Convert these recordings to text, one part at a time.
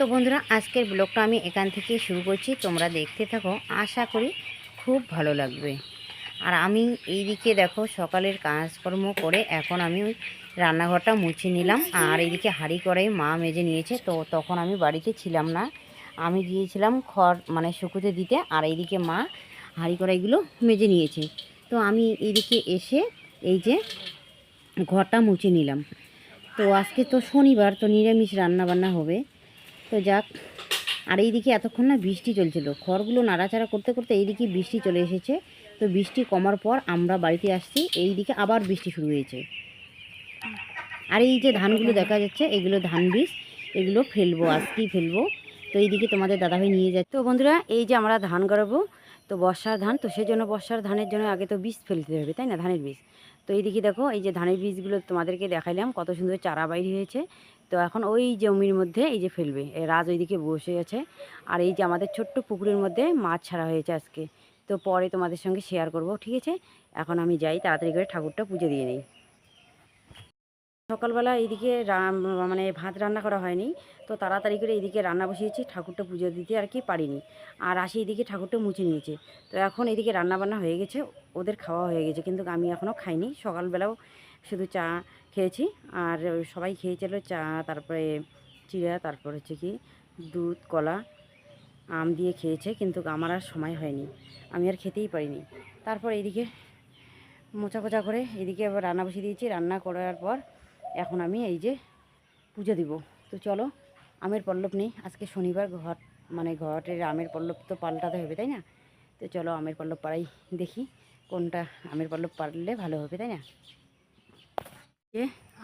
তো বন্ধুরা, আজকের ব্লগটা আমি এখান থেকে শুরু করছি। তোমরা দেখতে থাকো, আশা করি খুব ভালো লাগবে। আর আমি এই দিকে দেখো, সকালের কাজকর্ম করে এখন আমি ওই রান্নাঘরটা মুছে নিলাম। আর এইদিকে হাঁড়ি কড়াই মা মেজে নিয়েছে, তো তখন আমি বাড়িতে ছিলাম না। আমি গিয়েছিলাম খড় মানে শুকুতে দিতে, আর এইদিকে মা হাঁড়ি কড়াইগুলো মেজে নিয়েছে। তো আমি এইদিকে এসে এই যে ঘরটা মুছে নিলাম। তো আজকে তো শনিবার, তো নিরামিষ রান্না বান্না হবে। তো যাক, আর এইদিকে এতক্ষণ না বৃষ্টি চলছিল। খড়গুলো নাড়াচাড়া করতে করতে এইদিকে বৃষ্টি চলে এসেছে। তো বৃষ্টি কমার পর আমরা বাড়িতে আসছি, এইদিকে আবার বৃষ্টি শুরু হয়েছে। আর এই যে ধানগুলো দেখা যাচ্ছে, এগুলো ধান বীজ, এগুলো ফেলব, আজকেই ফেলব। তো এইদিকে তোমাদের দাদাভাই নিয়ে যাচ্ছে। তো বন্ধুরা, এই যে আমরা ধান গড়াবো, তো বর্ষার ধান, তো সেই জন্য বর্ষার ধানের জন্য আগে তো বীজ ফেলতে হবে, তাই না? ধানের বীজ। তো এইদিকে দেখো, এই যে ধানের বীজগুলো তোমাদেরকে দেখাইলাম, কত সুন্দর চারা বাইরে হয়েছে। তো এখন ওই জমির মধ্যে এই যে ফেলবে রাজ ওইদিকে বসে আছে। আর এই যে আমাদের ছোট্ট পুকুরের মধ্যে মাছ ছাড়া হয়েছে আজকে। তো পরে তোমাদের সঙ্গে শেয়ার করব, ঠিক আছে? এখন আমি যাই, তাড়াতাড়ি করে ঠাকুরটা পুজো দিয়ে নিই। সকালবেলা এইদিকে মানে ভাত রান্না করা হয়নি, তো তাড়াতাড়ি করে এইদিকে রান্না বসিয়েছি, ঠাকুরটা পুজো দিতে আর কি পারিনি। আর আসি এইদিকে ঠাকুরটা মুছে নিয়েছে। তো এখন এইদিকে রান্নাবান্না হয়ে গেছে, ওদের খাওয়া হয়ে গেছে, কিন্তু আমি এখনও খাইনি। সকালবেলাও শুধু চা খেয়েছি, আর সবাই খেয়েছিল চা, তারপরে চিড়া, তারপর হচ্ছে কি দুধ, কলা, আম দিয়ে খেয়েছে, কিন্তু আমার আর সময় হয়নি। আমি আর খেতেই পারিনি। তারপর এইদিকে মোচা কোচা করে এদিকে আবার রান্না বসিয়ে দিয়েছি। রান্না করার পর এখন আমি এই যে পুজো দিব। তো চলো, আমের পল্লব নেই। আজকে শনিবার ঘট মানে ঘটের আমের পল্লব তো পাল্টাতে হবে, তাই না? তো চলো আমের পল্লব পাড়াই দেখি কোনটা আমের পল্লব পারলে ভালো হবে, তাই না? যে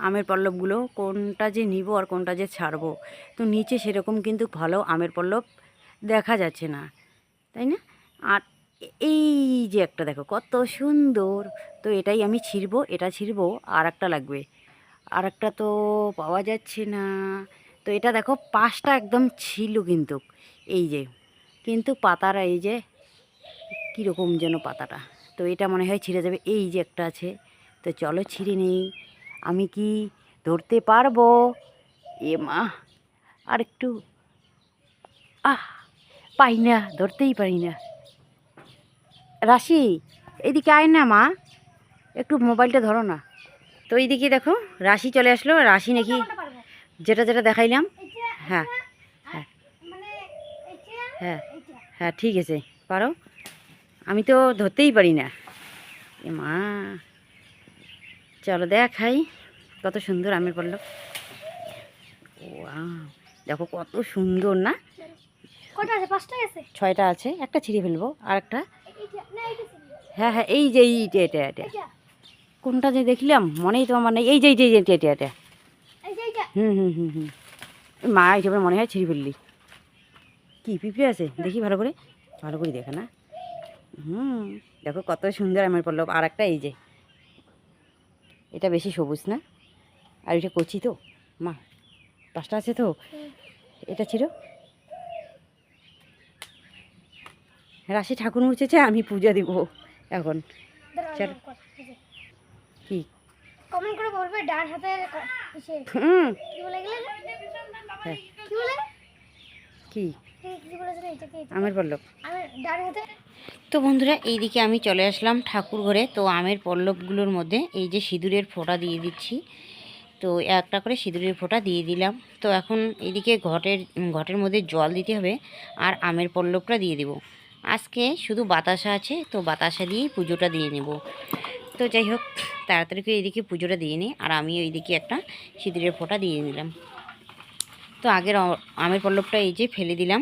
আমের পল্লবগুলো কোনটা যে নিব আর কোনটা যে ছাড়বো? তো নিচে সেরকম কিন্তু ভালো আমের পল্লব দেখা যাচ্ছে না, তাই না? আর এই যে একটা দেখো, কত সুন্দর। তো এটাই আমি ছিঁড়বো, এটা ছিঁড়বো আর একটা লাগবে। আর একটা তো পাওয়া যাচ্ছে না। তো এটা দেখো, পাশটা একদম ছিল কিন্তু, এই যে। কিন্তু পাতারা এই যে, কীরকম যেন পাতাটা। তো এটা মনে হয় ছিঁড়ে যাবে, এই যে একটা আছে। তো চলো ছিঁড়ে নেই। আমি কি ধরতে পারব? এ মা, আর একটু, আহ, পাই না, ধরতেই পারি না। রাশি, এদিকে আয় না মা। একটু মোবাইলটা ধরো না। তো এইদিকে দেখো রাশি চলে আসলো। রাশি নাকি যেটা যেটা দেখাইলাম। হ্যাঁ হ্যাঁ। হ্যাঁ হ্যাঁ ঠিক আছে পারো। আমি তো ধরতেই পারি না। এ মা। চলো দেখাই কত সুন্দর আমের পল্লব। ও দেখো কত সুন্দর না? ছয়টা আছে একটা ছিঁড়ে ফেলব আর একটা। হ্যাঁ হ্যাঁ এই যে এইটা এটা এটা কোনটা যে দেখলাম মনেই তো আমার নেই। এই যে এই যে এটা এটা হুম হুম হুম হুম। মা হিসেবে মনে হয় ছিঁড়ে ফেললি। কি পিঁপড়ে আছে? দেখি ভালো করে। ভালো করে দেখে না। হুম দেখো কত সুন্দর আমার পড়ল আর একটা এই যে। এটা বেশি সবুজ না? আর এটা কচি তো? মা পাঁচটা আছে তো? এটা ছিল রাশি ঠাকুর মুছেছে আমি পূজা দিব এখন। চল। কমেন্ট করে বলবে ডান হাতের ক- হুম। কি বলে গেলে? হ্যাঁ। কি বলে? কি? আমের পল্লব। হাতে? তো বন্ধুরা এইদিকে আমি চলে আসলাম ঠাকুর ঘরে। তো আমের পল্লবগুলোর মধ্যে এই যে সিঁদুরের ফোঁটা দিয়ে দিচ্ছি। তো একটা করে সিঁদুরের ফোঁটা দিয়ে দিলাম। তো এখন এইদিকে ঘটের ঘটের মধ্যে জল দিতে হবে আর আমের পল্লবটা দিয়ে দেব। আজকে শুধু বাতাসা আছে তো বাতাসা দিয়েই পুজোটা দিয়ে নেব। তো যাই হোক, তাড়াতাড়ি করে এইদিকে পুজোটা দিয়ে নিই। আর আমি ওইদিকে একটা সিঁদুরের ফোঁটা দিয়ে নিলাম। তো আগের আমের পল্লবটা এই যে ফেলে দিলাম।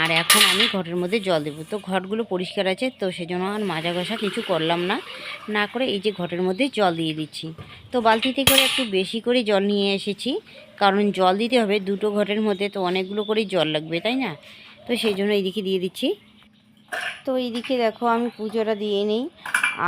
আর এখন আমি ঘরের মধ্যে জল দেবো। তো ঘরগুলো পরিষ্কার আছে, তো সেজন্য আর মাজা ঘষা কিছু করলাম না। না করে এই যে ঘরের মধ্যে জল দিয়ে দিচ্ছি। তো বালতিতে করে একটু বেশি করে জল নিয়ে এসেছি। কারণ জল দিতে হবে দুটো ঘরের মধ্যে, তো অনেকগুলো করেই জল লাগবে, তাই না? তো সেই জন্য এইদিকে দিয়ে দিচ্ছি। তো এইদিকে দেখো আমি পুজোটা দিয়ে নিই।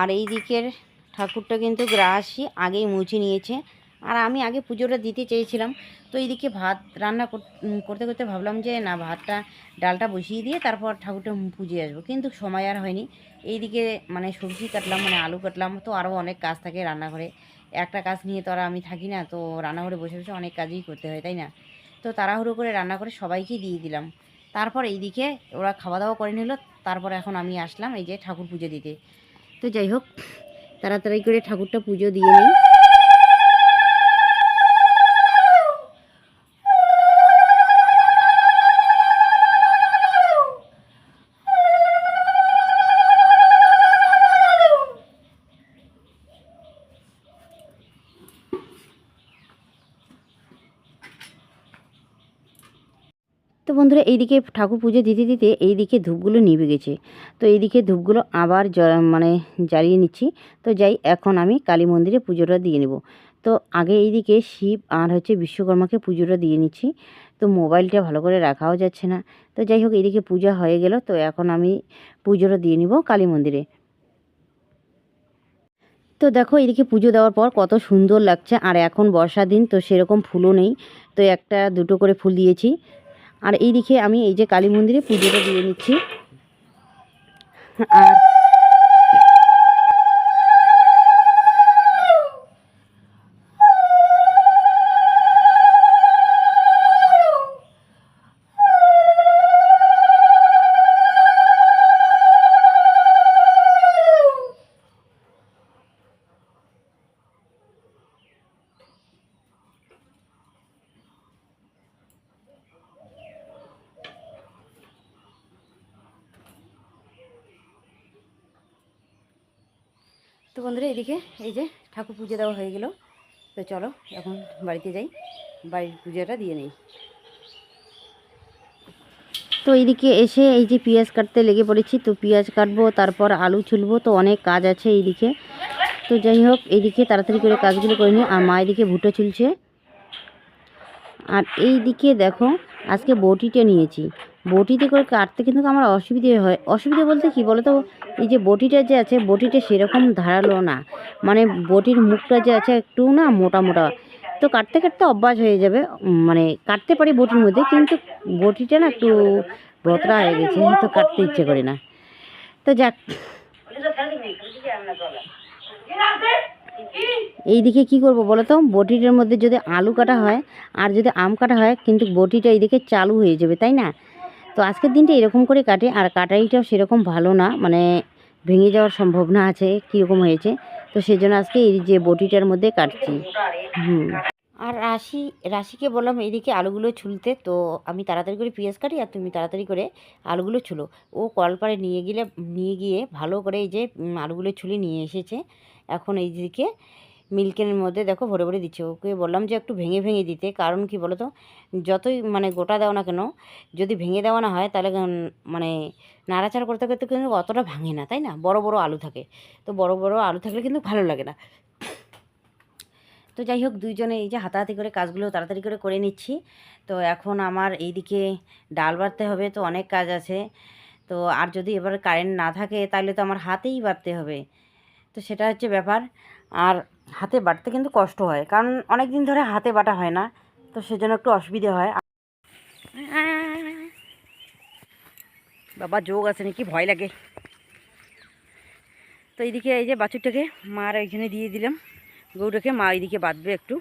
আর এই দিকের ঠাকুরটা কিন্তু গ্রাসই আগেই মুছে নিয়েছে। আর আমি আগে পুজোটা দিতে চেয়েছিলাম, তো এইদিকে ভাত রান্না কর- করতে করতে ভাবলাম যে না, ভাতটা ডালটা বসিয়ে দিয়ে তারপর ঠাকুরটা পুজো আসব। কিন্তু সময় আর হয়নি। এইদিকে মানে সবজি কাটলাম মানে আলু কাটলাম, তো আরও অনেক কাজ থাকে রান্নাঘরে। একটা কাজ নিয়ে তো আর আমি থাকি না, তো রান্নাঘরে বসে বসে অনেক কাজই করতে হয়, তাই না? তো তাড়াহুড়ো করে রান্না করে সবাইকে দিয়ে দিলাম। তারপর এইদিকে ওরা খাওয়া দাওয়া করে নিল, তারপর এখন আমি আসলাম এই যে ঠাকুর পুজো দিতে। তো যাই হোক তাড়াতাড়ি করে ঠাকুরটা পুজো দিয়ে নিই। এইদিকে ঠাকুর পুজো দিতে দিতে এইদিকে ধূপগুলো নিভে গেছে। তো এইদিকে ধূপগুলো আবার মানে জ্বালিয়ে নিচ্ছি। তো যাই, এখন আমি কালী মন্দিরে পুজোটা দিয়ে নেব। তো আগে এইদিকে শিব আর হচ্ছে বিশ্বকর্মাকে পুজোটা দিয়ে নিচ্ছি। তো মোবাইলটা ভালো করে রাখাও যাচ্ছে না। তো যাই হোক, এইদিকে পূজা হয়ে গেল। তো এখন আমি পুজোটা দিয়ে নিব কালী মন্দিরে। তো দেখো এদিকে পুজো দেওয়ার পর কত সুন্দর লাগছে। আর এখন বর্ষার দিন, তো সেরকম ফুলও নেই। তো একটা দুটো করে ফুল দিয়েছি। আর এই দিকে আমি এই যে কালী মন্দিরে পুজোটা দিয়ে নিচ্ছি। আর বন্ধুরা, এদিকে এই যে ঠাকুর পুজো দেওয়া হয়ে গেল। তো চলো, এখন বাড়িতে যাই। বাড়ির পুজোটা দিয়ে নেই। তো এইদিকে এসে এই যে পেঁয়াজ কাটতে লেগে পড়েছি, তো পেঁয়াজ কাটবো, তারপর আলু ছুলবো, তো অনেক কাজ আছে এইদিকে। তো যাই হোক, এইদিকে তাড়াতাড়ি করে কাজগুলো করে নিই, আর মা এদিকে ভুটো চুলছে আর এই দিকে দেখো আজকে বটিটা নিয়েছি। বটিতে করে কাটতে কিন্তু আমার অসুবিধে হয়। অসুবিধে বলতে কি বলো তো এই যে বটিটা যে আছে, বটিটা সেরকম ধারালো না। মানে বটির মুখটা যে আছে একটু না মোটা মোটা। তো কাটতে কাটতে অভ্যাস হয়ে যাবে। মানে কাটতে পারি বটির মধ্যে, কিন্তু বটিটা না একটু বতরা হয়ে গেছে তো কাটতে ইচ্ছে করে না। তো যাক। এইদিকে কি করব বলো তো বটিটার মধ্যে যদি আলু কাটা হয়, আর যদি আম কাটা হয়, কিন্তু বটিটা এইদিকে চালু হয়ে যাবে, তাই না? তো আজকের দিনটা এরকম করে কাটে, আর কাটাইটাও সেরকম ভালো না মানে ভেঙে যাওয়ার সম্ভাবনা আছে, কীরকম হয়েছে। তো সেজন্য আজকে এই যে বটিটার মধ্যে কাটছি। হুম। আর রাশি, রাশিকে বললাম এইদিকে আলুগুলো ছুলতে, তো আমি তাড়াতাড়ি করে পেঁয়াজ কাটি, আর তুমি তাড়াতাড়ি করে আলুগুলো ছুলো। ও কলপারে নিয়ে গেলে, নিয়ে গিয়ে ভালো করে এই যে আলুগুলো ছুলে নিয়ে এসেছে। এখন এই দিকে মিল্কের মধ্যে দেখো ভরে ভরে দিচ্ছে। ওকে বললাম যে একটু ভেঙে ভেঙে দিতে, কারণ কি বলো তো যতই মানে গোটা দাও না কেন, যদি ভেঙে দেওয়া না হয় তাহলে মানে নাড়াচাড়া করতে করতে কিন্তু অতটা ভাঙে না, তাই না? বড় বড় আলু থাকে। তো বড় বড় আলু থাকলে কিন্তু ভালো লাগে না। তো যাই হোক, দুইজনে এই যে হাতাহাতি করে কাজগুলো তাড়াতাড়ি করে করে নিচ্ছি। তো এখন আমার এইদিকে ডাল বাড়তে হবে, তো অনেক কাজ আছে। তো আর যদি এবার কারেন্ট না থাকে তাহলে তো আমার হাতেই বাড়তে হবে। তো সেটা হচ্ছে ব্যাপার। আর হাতে বাটতে কিন্তু কষ্ট হয়। কারণ অনেক দিন ধরে হাতে বাটা হয় না। তো সেজন্য একটু অসুবিধে হয়। বাবা, যোগ আছে নাকি? ভয় লাগে। তো এইদিকে এই যে বাছুরটাকে মার ওইখানে দিয়ে দিলাম। গরুটাকে মা এইদিকে বাঁধবে একটু।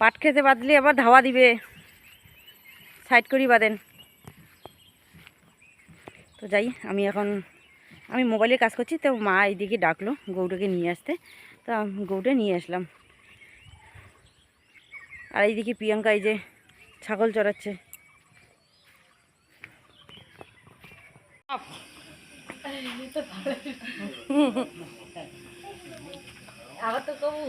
পাট খেতে বাঁধলে আবার ধাওয়া দিবে। সাইড করি বাঁধেন। তো যাই, আমি এখন আমি মোবাইলে কাজ করছি, তো মা এইদিকে ডাকলো গরুটাকে নিয়ে আসতে। তো গরুটা নিয়ে আসলাম। আর এইদিকে প্রিয়াঙ্কা এই যে ছাগল চড়াচ্ছে। আবার তো কবু।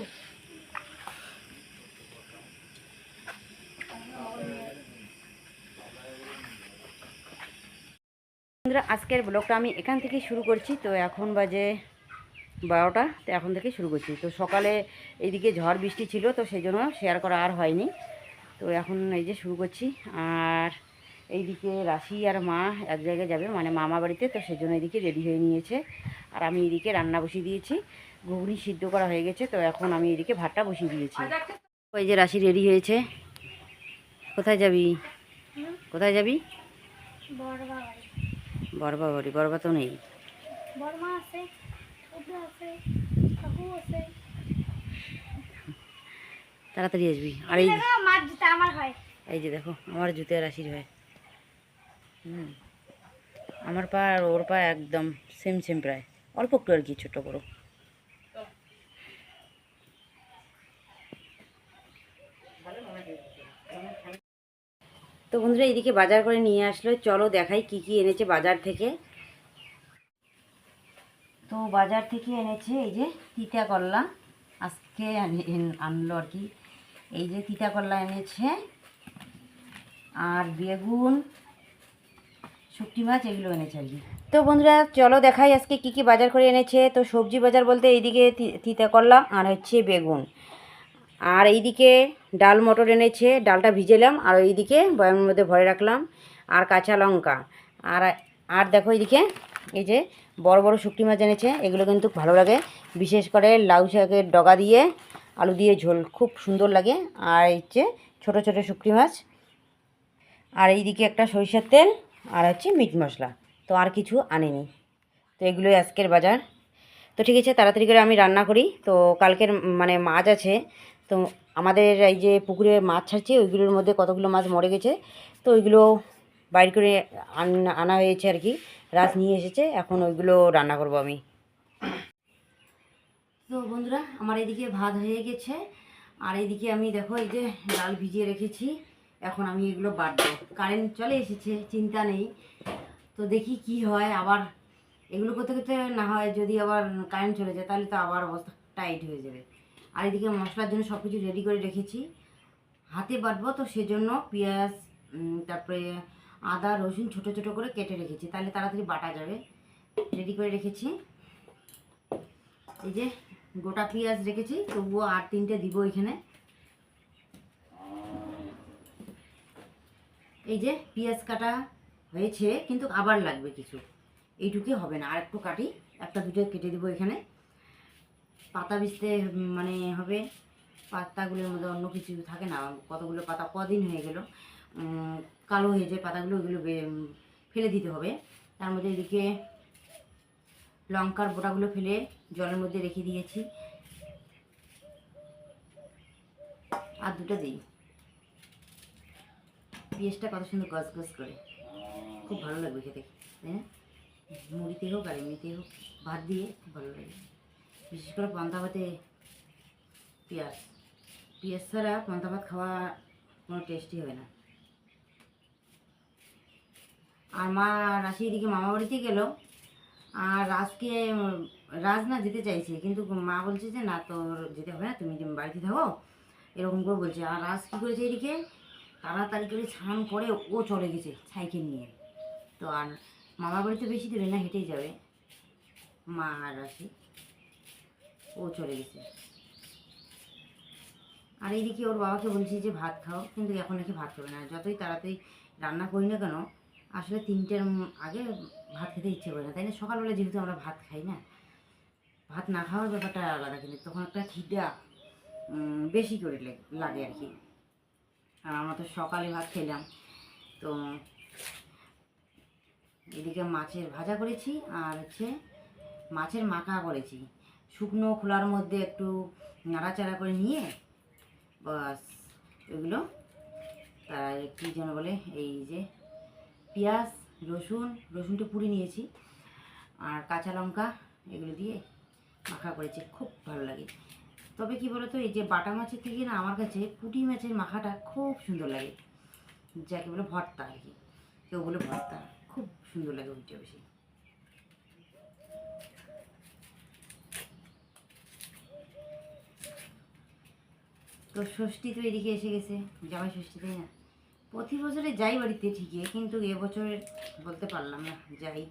বন্ধুরা, আজকের ব্লগটা আমি এখান থেকেই শুরু করছি। তো এখন বাজে বারোটা, তো এখন থেকে শুরু করছি। তো সকালে এইদিকে ঝড় বৃষ্টি ছিল, তো সেই জন্য শেয়ার করা আর হয়নি। তো এখন এই যে শুরু করছি। আর এইদিকে রাশি আর মা এক জায়গায় যাবে মানে মামা বাড়িতে, তো সেই জন্য এদিকে রেডি হয়ে নিয়েছে। আর আমি এদিকে রান্না বসিয়ে দিয়েছি। ঘুগনি সিদ্ধ করা হয়ে গেছে, তো এখন আমি এদিকে ভাতটা বসিয়ে দিয়েছি। ওই যে রাশি রেডি হয়েছে। কোথায় যাবি? কোথায় যাবি? বড়বা বড়ি বরবা তো নেই। বড়মা আছে আছে আছে। তাড়াতাড়ি আসবি। আর এই জুতা আমার হয়। এই যে দেখো আমার জুতের রাশির হয়। হুম। আমার পা আর ওর পা একদম সেম সেম প্রায়। অল্প একটু আর কি ছোটো বড়ো। তো বন্ধুরা এইদিকে বাজার করে নিয়ে আসলো। চলো দেখাই কি কি এনেছে বাজার থেকে। তো বাজার থেকে এনেছে এই যে তিতা করলা। আজকে আনলো আর কি। এই যে তিতা করলা এনেছে। আর বেগুন শুকটি মাছ এগুলো এনেছে আর কি। তো বন্ধুরা চলো দেখাই আজকে কি কি বাজার করে এনেছে। তো সবজি বাজার বলতে এইদিকে তিতা করলা আর হচ্ছে বেগুন। আর এইদিকে ডাল মটর এনেছে, ডালটা ভিজেলাম, আর এইদিকে বয়ামের মধ্যে ভরে রাখলাম, আর কাঁচা লঙ্কা। আর আর দেখো এইদিকে, এই যে বড় বড় শুকটি মাছ এনেছে, এগুলো কিন্তু ভালো লাগে, বিশেষ করে লাউ শাকের ডগা দিয়ে আলু দিয়ে ঝোল, খুব সুন্দর লাগে। আর হচ্ছে ছোট ছোট শুকটি মাছ, আর এইদিকে একটা সরিষার তেল, আর হচ্ছে মিট মশলা, তো আর কিছু আনেনি। তো এগুলোই আজকের বাজার। তো ঠিক আছে, তাড়াতাড়ি করে আমি রান্না করি। তো কালকের মানে মাছ আছে তো আমাদের এই যে পুকুরে মাছ ছাড়ছে, ওইগুলোর মধ্যে কতগুলো মাছ মরে গেছে, তো ওইগুলো বাইর করে আন- হয়েছে আর কি, রাত নিয়ে এসেছে, এখন ওইগুলো রান্না করব আমি। তো বন্ধুরা, আমার এদিকে ভাত হয়ে গেছে, আর এইদিকে আমি দেখো এই যে ডাল ভিজিয়ে রেখেছি, এখন আমি এগুলো বাটবো। কারেন্ট চলে এসেছে, চিন্তা নেই। তো দেখি কি হয়, আবার এগুলো করতে করতে না হয় যদি আবার কারেন্ট চলে যায়, তাহলে তো আবার অবস্থা টাইট হয়ে যাবে। আর এদিকে মশলার জন্য সব কিছু রেডি করে রেখেছি। হাতে বাটবো তো সেজন্য পেঁয়াজ তারপরে আদা, রসুন ছোট ছোট করে কেটে রেখেছি। তাহলে তাড়াতাড়ি বাটা যাবে। রেডি করে রেখেছি। এই যে গোটা পেঁয়াজ রেখেছি, তবুও আর তিনটে দিব এখানে। এই যে পেঁয়াজ কাটা হয়েছে, কিন্তু আবার লাগবে কিছু। এইটুকুই হবে না, আর একটু কাটি, একটা দুটো কেটে দিব এখানে। পাতা বিছতে মানে হবে, পাতাগুলোর মধ্যে অন্য কিছু থাকে না, কতগুলো পাতা কদিন হয়ে গেল কালো হয়ে যায় পাতাগুলো, ওইগুলো ফেলে দিতে হবে। তার মধ্যে এদিকে লঙ্কার বোটাগুলো ফেলে জলের মধ্যে রেখে দিয়েছি। আর দুটো দিই। পেঁয়াজটা কত সুন্দর গস গস করে। খুব ভালো লাগবে খেতে না? মুড়িতে হোক আর এমনিতে হোক, ভাত দিয়ে খুব ভালো লাগে। বিশেষ করে পান্তা ভাতে পেঁয়াজ। পেঁয়াজ ছাড়া পান্তা ভাত খাওয়া কোনো টেস্টই হবে না। আর মা রাশি এদিকে মামা বাড়িতে গেল। আর রাজকে রাজ না যেতে চাইছে, কিন্তু মা বলছে যে, না, তোর যেতে হবে না, তুমি বাড়িতে থাকো। এরকম করে বলছে। আর রাজ কী করেছে এদিকে? তাড়াতাড়ি করে স্নান করে ও চলে গেছে সাইকেল নিয়ে। তো আর মামার বাড়িতে বেশি দূরে না, হেঁটেই যাবে। মা আর রাশি। ও চলে গেছে। আর এইদিকে ওর বাবাকে বলছি যে, ভাত খাও। কিন্তু এখন নাকি ভাত খাবে না। যতই তাড়াতাড়ি রান্না করি না কেন, আসলে তিনটের আগে ভাত খেতে ইচ্ছে করে না। তাই না? সকালবেলা যেহেতু আমরা ভাত খাই না, ভাত না খাওয়ার ব্যাপারটা আলাদা কিন্তু তখন একটা খিদা বেশি করে লাগে আর কি। আর আমরা তো সকালে ভাত খেলাম। তো এদিকে মাছের ভাজা করেছি আর হচ্ছে মাছের মাখা করেছি। শুকনো খোলার মধ্যে একটু নাড়াচাড়া করে নিয়ে বাস এগুলো, তার কী যেন বলে, এই যে পেঁয়াজ, রসুন, রসুনটা পুড়ে নিয়েছি, আর কাঁচা লঙ্কা এগুলো দিয়ে মাখা করেছি, খুব ভালো লাগে। তবে কি বলতো, এই যে বাটা মাছের থেকে না আমার কাছে পুঁটি মাছের মাখাটা খুব সুন্দর লাগে, যাকে বলে ভর্তা আর কি। কেউ বলে ভর্তা, খুব সুন্দর লাগে ওইটা বেশি। তো ষষ্ঠী তো এদিকে এসে গেছে, জামাই ষষ্ঠী, তাই না? প্রতি বছরে যাই বাড়িতে ঠিকই, কিন্তু এবছর বলতে পারলাম না, যাই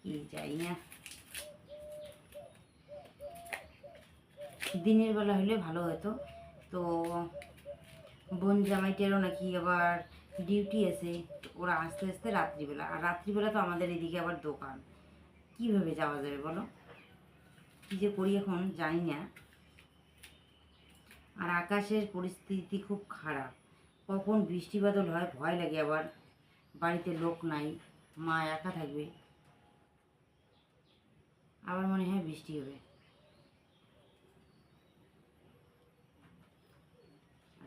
কি যাই না। দিনের বেলা হলে ভালো হতো। তো বোন জামাইটেরও নাকি আবার ডিউটি আছে ওরা আস্তে আস্তে রাত্রিবেলা, আর রাত্রিবেলা তো আমাদের এদিকে আবার দোকান। কীভাবে যাওয়া যাবে বলো? কী যে করি এখন জানি না। আর আকাশের পরিস্থিতি খুব খারাপ। কখন বৃষ্টি বাদল হয়, ভয় লাগে আবার। বাড়িতে লোক নাই, মা একা থাকবে। আবার মনে হয় বৃষ্টি হবে।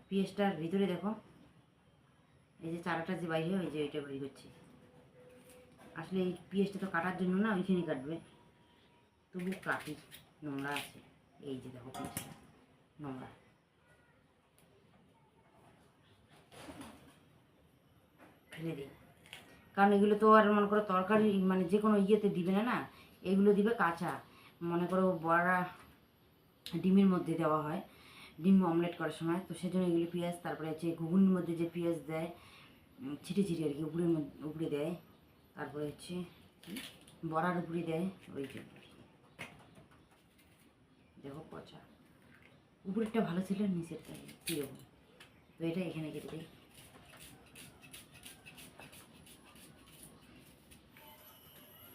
পেঁয়াজটার ভিতরে দেখো, এই যে চারাটা যে বাইরে, ওই যে ওইটা বেরিয়ে করছে। আসলে এই পেঁয়াজটা তো কাটার জন্য না ওইখানে কাটবে। তবু কাটি, নোংরা আছে। এই যে দেখো পেঁয়াজটা নোংরা। ফেলে দিই। কারণ এগুলো তো আর মনে করো তরকারি মানে যে কোনো ইয়েতে দিবে না না? এগুলো দিবে কাঁচা। মনে করো বড়া ডিমের মধ্যে দেওয়া হয়। ডিম অমলেট করার সময়। তো সেজন্য এগুলো পেঁয়াজ, তারপরে হচ্ছে ঘুগনির মধ্যে যে পেঁয়াজ দেয় ছিটে ছিটে আর কি উপরের মধ্যে উপরে দেয়। তারপরে হচ্ছে বড়ার উপরে দেয় ওই জন্য দেখো পচা। উপরেরটা ভালো ছিল নিচেরটা কীরকম তো এটা এখানে কেটে দিই।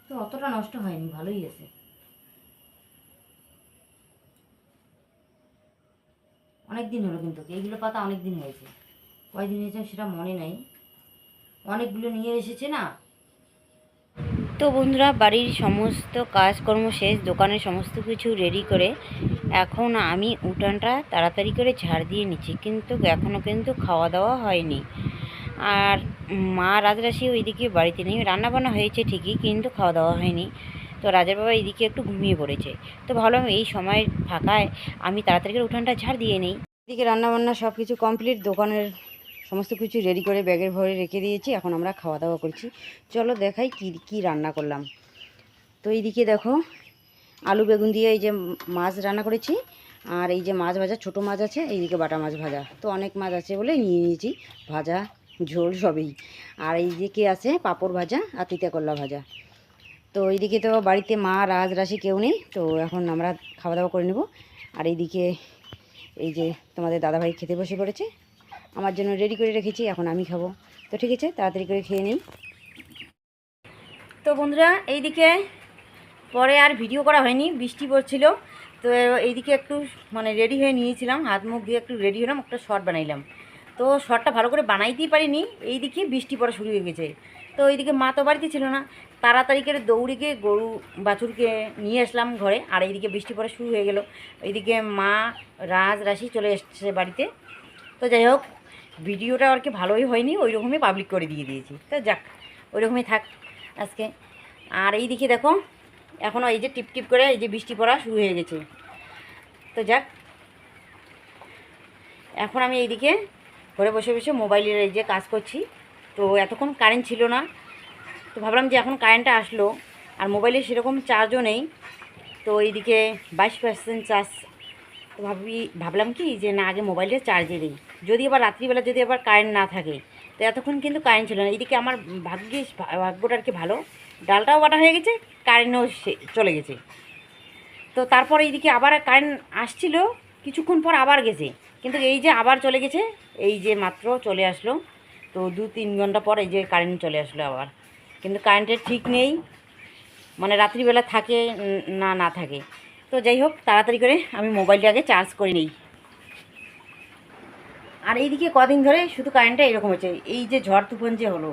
তো অতটা নষ্ট হয়নি, ভালোই আছে। অনেক দিন হলো কিন্তু এইগুলো পাতা অনেক দিন হয়েছে। কয়দিন হয়েছে সেটা মনে নাই। অনেকগুলো নিয়ে এসেছে না? তো বন্ধুরা, বাড়ির সমস্ত কাজকর্ম শেষ, দোকানের সমস্ত কিছু রেডি করে এখন আমি উঠানটা তাড়াতাড়ি করে ঝাড় দিয়ে নিচ্ছি। কিন্তু এখনও কিন্তু খাওয়া দাওয়া হয়নি। আর মা রাজরাশি ওইদিকে বাড়িতে নেই। রান্নাবান্না হয়েছে ঠিকই, কিন্তু খাওয়া দাওয়া হয়নি। তো রাজার বাবা এইদিকে একটু ঘুমিয়ে পড়েছে। তো ভাবলাম এই সময় ফাঁকায় আমি তাড়াতাড়ি করে উঠানটা ঝাড় দিয়ে নিই। এদিকে রান্নাবান্না সব কিছু কমপ্লিট। দোকানের সমস্ত কিছু রেডি করে ব্যাগের ভরে রেখে দিয়েছি। এখন আমরা খাওয়া দাওয়া করছি। চলো দেখাই কি কি রান্না করলাম। তো এইদিকে দেখো, আলু বেগুন দিয়ে এই যে মাছ রান্না করেছি। আর এই যে মাছ ভাজা, ছোট মাছ আছে, এইদিকে বাটা মাছ ভাজা। তো অনেক মাছ আছে বলে নিয়ে নিয়েছি। ভাজা ঝোল সবই। আর এই এইদিকে আছে? পাঁপড় ভাজা আর তিতা করলা ভাজা। তো এইদিকে তো বাড়িতে মা রাজ রাশি কেউ নেই, তো এখন আমরা খাওয়া দাওয়া করে নেব। আর এইদিকে এই যে তোমাদের দাদাভাই খেতে বসে পড়েছে, আমার জন্য রেডি করে রেখেছি, এখন আমি খাব। তো ঠিক আছে, তাড়াতাড়ি করে খেয়ে নিই তো বন্ধুরা, এইদিকে পরে আর ভিডিও করা হয়নি, বৃষ্টি পড়ছিল। তো এইদিকে একটু মানে রেডি হয়ে নিয়েছিলাম হাত মুখ দিয়ে একটু রেডি হলাম, একটা শর্ট বানাইলাম। তো শর্টটা ভালো করে বানাইতেই পারিনি। এইদিকে বৃষ্টি পড়া শুরু হয়ে গেছে। তো এইদিকে মা তো বাড়িতে ছিল না। তাড়াতাড়ি করে দৌড়ে গিয়ে গরু, বাছুরকে নিয়ে আসলাম ঘরে। আর এইদিকে বৃষ্টি পড়া শুরু হয়ে গেল। এইদিকে মা, রাজ, রাশি চলে এসছে বাড়িতে। তো যাই হোক, ভিডিওটা আর কি ভালোই হয়নি, ওই রকমই পাবলিক করে দিয়ে দিয়েছি। তো যাক, ওই রকমই থাক আজকে। আর এই দিকে দেখো এখনও এই যে টিপ টিপ করে এই যে বৃষ্টি পড়া শুরু হয়ে গেছে। তো যাক, এখন আমি এইদিকে ঘরে বসে বসে মোবাইলের এই যে কাজ করছি, তো এতক্ষণ কারেন্ট ছিল না। তো ভাবলাম যে এখন কারেন্টটা আসলো, আর মোবাইলে সেরকম চার্জও নেই। তো এইদিকে বাইশ পার্সেন্ট চার্জ তো ভাবি, ভাবলাম কি যে না, আগে মোবাইলটা চার্জে দিই। যদি আবার রাত্রিবেলা যদি আবার কারেন্ট না থাকে, তো এতক্ষণ কিন্তু কারেন্ট ছিল না। এদিকে আমার ভাগ্যিস ভাগ্যটা আর কি ভালো। ডালটাও বাটা হয়ে গেছে কারেন্টও চলে গেছে। তো তারপর এইদিকে আবার কারেন্ট আসছিল, কিছুক্ষণ পর আবার গেছে। কিন্তু এই যে আবার চলে গেছে, এই যে মাত্র চলে আসলো। তো দু তিন ঘণ্টা পর এই যে কারেন্ট চলে আসলো আবার। কিন্তু কারেন্টের ঠিক নেই মানে রাত্রিবেলা থাকে না না থাকে। তো যাই হোক, তাড়াতাড়ি করে আমি মোবাইলটাকে চার্জ করে নিই। আর এইদিকে কদিন ধরে শুধু কারেন্টটা এরকম হচ্ছে। এই যে ঝড় তুফান যে হলো,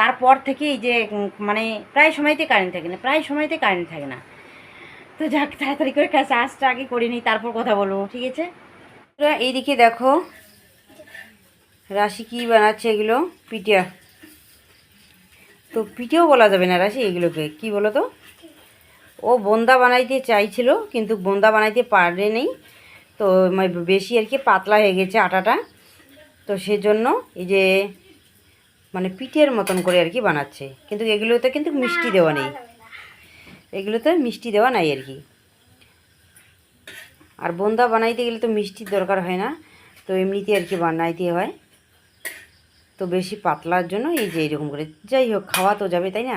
তারপর থেকে এই যে মানে প্রায় সময়তে কারেন্ট থাকে না, প্রায় সময়তে কারেন্ট থাকে না। তো যাক, তাড়াতাড়ি করে চার্জটা আগে করে নিই, তারপর কথা বলব, ঠিক আছে? এইদিকে দেখো রাশি কি বানাচ্ছে এগুলো? পিঠা তো পিঠেও বলা যাবে না রাশি এগুলোকে। কি বলো তো ও বোন্দা বানাইতে চাইছিল, কিন্তু বোন্দা বানাইতে পারে নেই। তো বেশি আর কি পাতলা হয়ে গেছে আটাটা। তো সেজন্য এই যে মানে পিঠের মতন করে আর কি বানাচ্ছে। কিন্তু এগুলোতে কিন্তু মিষ্টি দেওয়া নেই। এগুলোতে মিষ্টি দেওয়া নাই আর কি। আর বোন্দা বানাইতে গেলে তো মিষ্টির দরকার হয় না তো এমনিতে আর কি বানাইতে হয়। তো বেশি পাতলার জন্য এই যে এরকম করে। যাই হোক খাওয়া তো যাবে তাই না?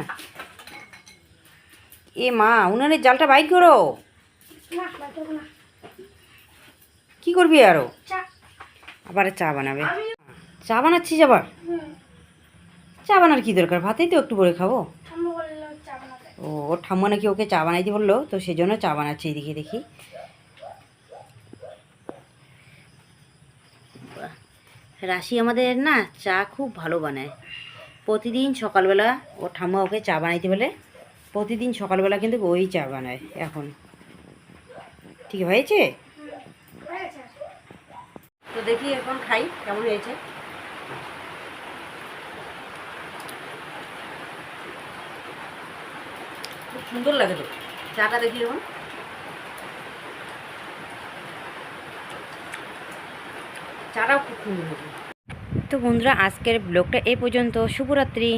এ মা উনানের জালটা বাইক করো। কি করবি আরও? আবার চা বানাবে। চা বানাচ্ছিস আবার? চা বানার কি দরকার? ভাতেই তো একটু করে খাব। ও ওর ঠাম্মা নাকি ওকে চা বানাইতে বলল তো সেই জন্য চা বানাচ্ছে এইদিকে দেখি। রাশি আমাদের না চা খুব ভালো বানায়। প্রতিদিন সকালবেলা ও ঠাম্মা ওকে চা বানাইতে বলে, প্রতিদিন সকালবেলা কিন্তু ওই চা বানায় এখন। ঠিক হয়েছে? তো দেখি এখন খাই, কেমন হয়েছে? খুব সুন্দর লাগে তো। চাটা দেখি এখন। চাটাও খুব সুন্দর। তো বন্ধুরা আজকের ব্লগটা এই পর্যন্ত। শুভরাত্রি।